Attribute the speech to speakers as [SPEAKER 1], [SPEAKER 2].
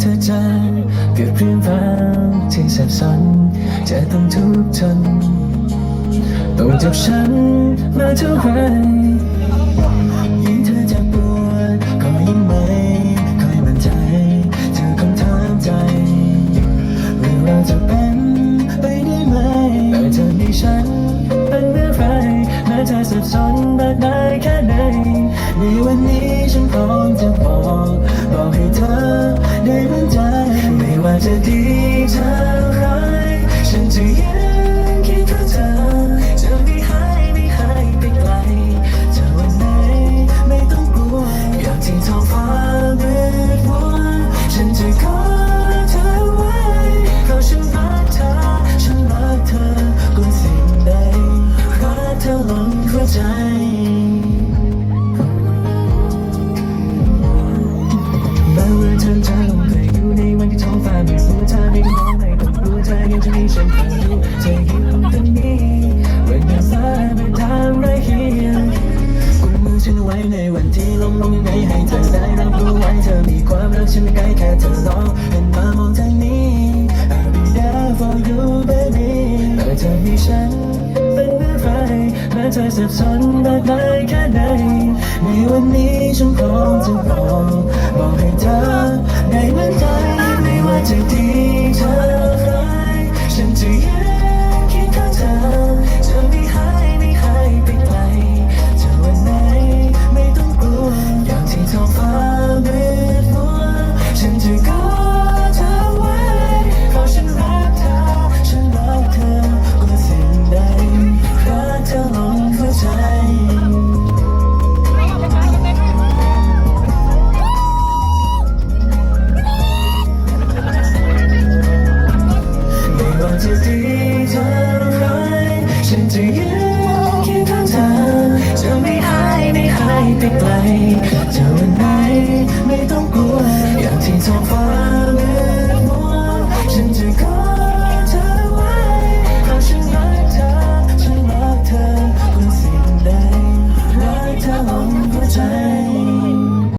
[SPEAKER 1] เธอจะเกิดเรื่องราวที่แสับสนจะต้องทุกข์ทนต้องจับฉันมาเท่าไหร่ยิ่งเธอจะปวดก็ยิ่งไม่เคยมั่นใจเธอคำถามใจเรื่องราวจะเป็นไปได้ไหมแต่เธอมีฉันเป็นเมื่อไรแม้เธอสับสนบาดมายแค่ไหนในวันนี้ฉันพร้อมจะบอกบอกให้เธอ หัวใจแม้ว่าเธอจะลงเคยอยู่ในวันที่ท้องฟ้าไมืดมัวเธอไม่ต้องร้องไม่ต้องกลัวเธอยังจะมีฉันคอยอยู่เธออยู่ตรงนี้เวันที่ฟ้าเป็นทางไรเฮียกุมมือฉันไว้ในวันที่ลมลงยังไงให้เธอได้รับรู้ไว้เธอมีความรักฉันใกล้แค่เธอลองหันมามองทางนี้ I'll be there for you baby แต่เธอมีฉัน เธอสับสนมากมายแค่ไหนในวันนี้ฉันพร้อมจะบอ ไปไกลจะวันไหนไม่ต้อง